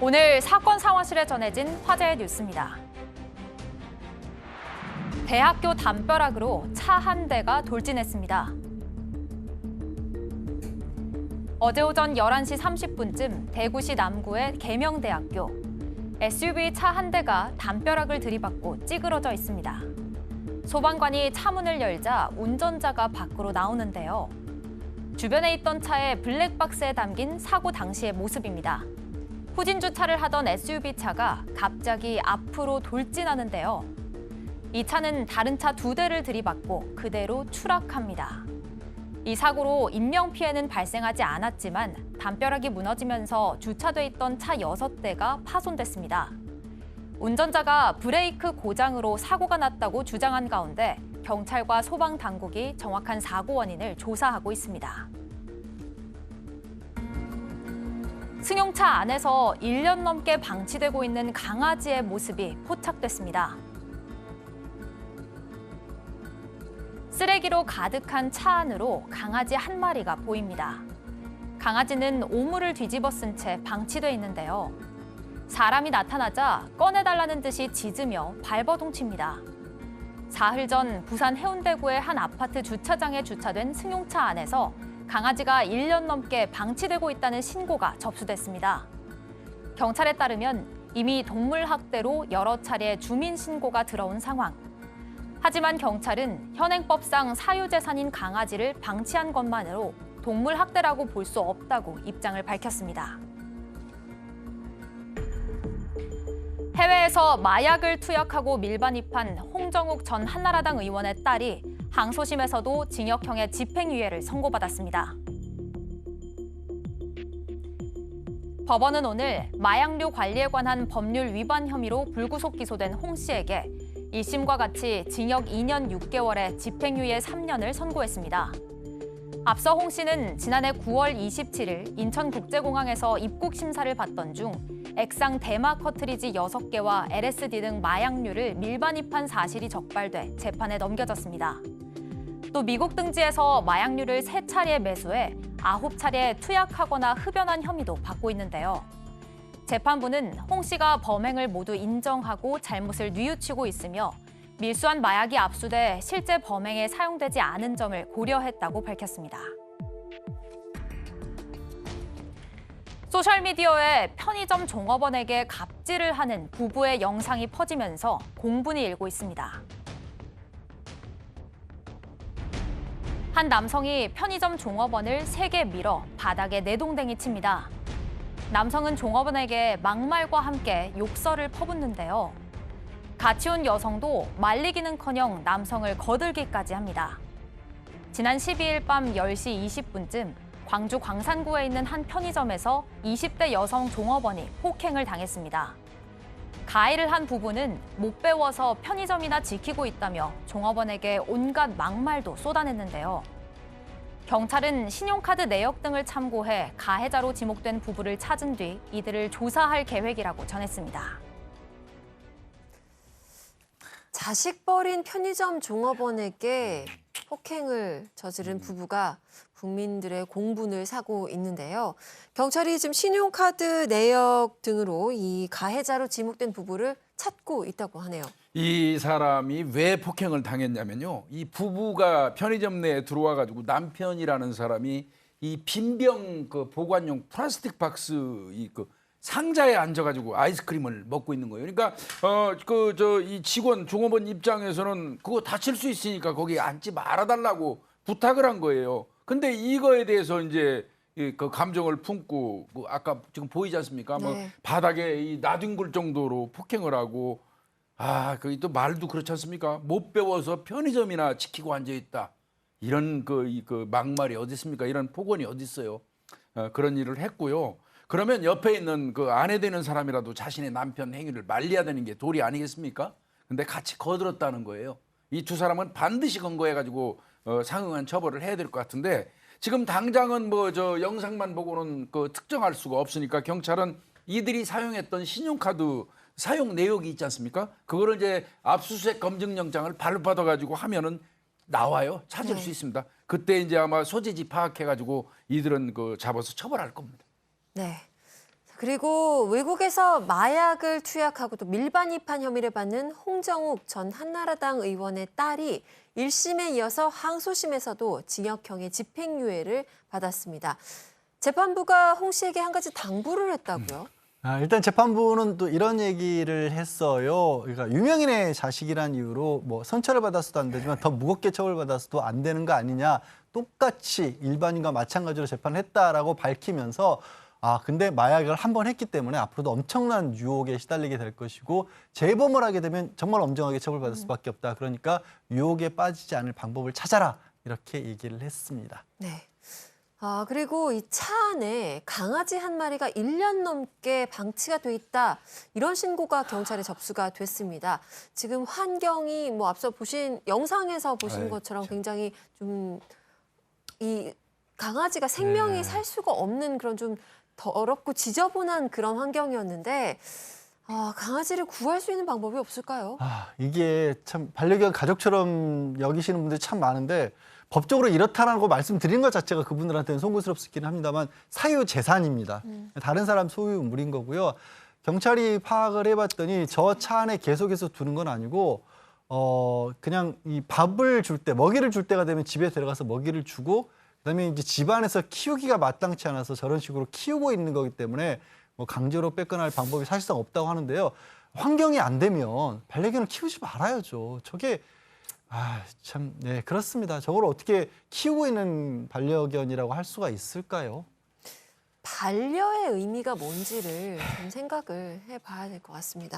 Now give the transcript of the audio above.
오늘 사건 상황실에 전해진 화제의 뉴스입니다. 대학교 담벼락으로 차 한 대가 돌진했습니다. 어제 오전 11시 30분쯤 대구시 남구의 계명대학교 SUV 차 한 대가 담벼락을 들이받고 찌그러져 있습니다. 소방관이 차 문을 열자 운전자가 밖으로 나오는데요. 주변에 있던 차의 블랙박스에 담긴 사고 당시의 모습입니다. 후진 주차를 하던 SUV 차가 갑자기 앞으로 돌진하는데요. 이 차는 다른 차 두 대를 들이받고 그대로 추락합니다. 이 사고로 인명 피해는 발생하지 않았지만 담벼락이 무너지면서 주차돼 있던 차 여섯 대가 파손됐습니다. 운전자가 브레이크 고장으로 사고가 났다고 주장한 가운데 경찰과 소방 당국이 정확한 사고 원인을 조사하고 있습니다. 승용차 안에서 1년 넘게 방치되고 있는 강아지의 모습이 포착됐습니다. 쓰레기로 가득한 차 안으로 강아지 한 마리가 보입니다. 강아지는 오물을 뒤집어 쓴 채 방치돼 있는데요. 사람이 나타나자 꺼내달라는 듯이 짖으며 발버둥칩니다. 사흘 전 부산 해운대구의 한 아파트 주차장에 주차된 승용차 안에서 강아지가 1년 넘게 방치되고 있다는 신고가 접수됐습니다. 경찰에 따르면 이미 동물 학대로 여러 차례 주민 신고가 들어온 상황. 하지만 경찰은 현행법상 사유재산인 강아지를 방치한 것만으로 동물 학대라고 볼 수 없다고 입장을 밝혔습니다. 해외에서 마약을 투약하고 밀반입한 홍정욱 전 한나라당 의원의 딸이 항소심에서도 징역형의 집행유예를 선고받았습니다. 법원은 오늘 마약류 관리에 관한 법률 위반 혐의로 불구속 기소된 홍 씨에게 1심과 같이 징역 2년 6개월에 집행유예 3년을 선고했습니다. 앞서 홍 씨는 지난해 9월 27일 인천국제공항에서 입국 심사를 받던 중 액상 대마 커트리지 6개와 LSD 등 마약류를 밀반입한 사실이 적발돼 재판에 넘겨졌습니다. 또 미국 등지에서 마약류를 세차례 매수해 아홉 차례 투약하거나 흡연한 혐의도 받고 있는데요. 재판부는 홍 씨가 범행을 모두 인정하고 잘못을 뉘우치고 있으며 밀수한 마약이 압수돼 실제 범행에 사용되지 않은 점을 고려했다고 밝혔습니다. 소셜미디어에 편의점 종업원에게 갑질을 하는 부부의 영상이 퍼지면서 공분이 일고 있습니다. 한 남성이 편의점 종업원을 세게 밀어 바닥에 내동댕이 칩니다. 남성은 종업원에게 막말과 함께 욕설을 퍼붓는데요. 같이 온 여성도 말리기는커녕 남성을 거들기까지 합니다. 지난 12일 밤 10시 20분쯤 광주 광산구에 있는 한 편의점에서 20대 여성 종업원이 폭행을 당했습니다. 가해를 한 부부는 못 배워서 편의점이나 지키고 있다며 종업원에게 온갖 막말도 쏟아냈는데요. 경찰은 신용카드 내역 등을 참고해 가해자로 지목된 부부를 찾은 뒤 이들을 조사할 계획이라고 전했습니다. 자식 버린 편의점 종업원에게 폭행을 저지른 부부가 국민들의 공분을 사고 있는데요. 경찰이 지금 신용카드 내역 등으로 이 가해자로 지목된 부부를 찾고 있다고 하네요. 이 사람이 왜 폭행을 당했냐면요. 이 부부가 편의점 내에 들어와 가지고 남편이라는 사람이 이 빈병 그 보관용 플라스틱 박스 이 그 상자에 앉아 가지고 아이스크림을 먹고 있는 거예요. 그러니까 어 그 저 이 직원 종업원 입장에서는 그거 다칠 수 있으니까 거기 앉지 말아 달라고 부탁을 한 거예요. 근데 이거에 대해서 이제 이그 감정을 품고 그 아까 지금 보이지 않습니까? 뭐 네. 바닥에 이 나뒹굴 정도로 폭행을 하고 아, 거기 또 말도 그렇지 않습니까? 못 배워서 편의점이나 지키고 앉아 있다. 이런 그, 이, 그 막말이 어디 있습니까? 이런 폭언이 어디 있어요? 어, 그런 일을 했고요. 그러면 옆에 있는 그 아내 되는 사람이라도 자신의 남편 행위를 말려야 되는 게 도리 아니겠습니까? 근데 같이 거들었다는 거예요. 이 두 사람은 반드시 근거해 가지고 어, 상응한 처벌을 해야 될 것 같은데 지금 당장은 뭐 저 영상만 보고는 그 특정할 수가 없으니까 경찰은 이들이 사용했던 신용카드 사용 내역이 있지 않습니까? 그거를 이제 압수수색 검증영장을 발급받아 가지고 하면은 나와요. 찾을 네. 수 있습니다. 그때 이제 아마 소재지 파악해 가지고 이들은 그 잡아서 처벌할 겁니다. 네. 그리고 외국에서 마약을 투약하고 또 밀반 입한 혐의를 받는 홍정욱 전 한나라당 의원의 딸이 1심에 이어서 항소심에서도 징역형의 집행유예를 받았습니다. 재판부가 홍 씨에게 한 가지 당부를 했다고요? 아, 일단 재판부는 또 이런 얘기를 했어요. 그러니까 유명인의 자식이란 이유로 뭐 선처를 받았어도 안 되지만 더 무겁게 처벌받았어도 안 되는 거 아니냐. 똑같이 일반인과 마찬가지로 재판을 했다라고 밝히면서 아 근데 마약을 한 번 했기 때문에 앞으로도 엄청난 유혹에 시달리게 될 것이고 재범을 하게 되면 정말 엄정하게 처벌받을 수밖에 없다. 그러니까 유혹에 빠지지 않을 방법을 찾아라 이렇게 얘기를 했습니다. 네. 아, 그리고 이 차 안에 강아지 한 마리가 1년 넘게 방치가 돼 있다. 이런 신고가 경찰에 접수가 됐습니다. 지금 환경이 뭐 앞서 보신 영상에서 보신 것처럼 굉장히 좀이 강아지가 생명이 네. 살 수가 없는 그런 좀 더럽고 지저분한 그런 환경이었는데 아, 강아지를 구할 수 있는 방법이 없을까요? 아, 이게 참 반려견 가족처럼 여기시는 분들이 참 많은데 법적으로 이렇다라고 말씀드린 것 자체가 그분들한테는 송구스럽긴 합니다만 사유 재산입니다. 다른 사람 소유물인 거고요. 경찰이 파악을 해봤더니 저 차 안에 계속해서 두는 건 아니고 어 그냥 이 밥을 줄 때 먹이를 줄 때가 되면 집에 들어가서 먹이를 주고 그다음에 이제 집안에서 키우기가 마땅치 않아서 저런 식으로 키우고 있는 거기 때문에 뭐 강제로 뺏거나 할 방법이 사실상 없다고 하는데요. 환경이 안 되면 반려견을 키우지 말아야죠. 저게 아, 참, 네, 그렇습니다. 저걸 어떻게 키우고 있는 반려견이라고 할 수가 있을까요? 반려의 의미가 뭔지를 좀 생각을 해봐야 될 것 같습니다.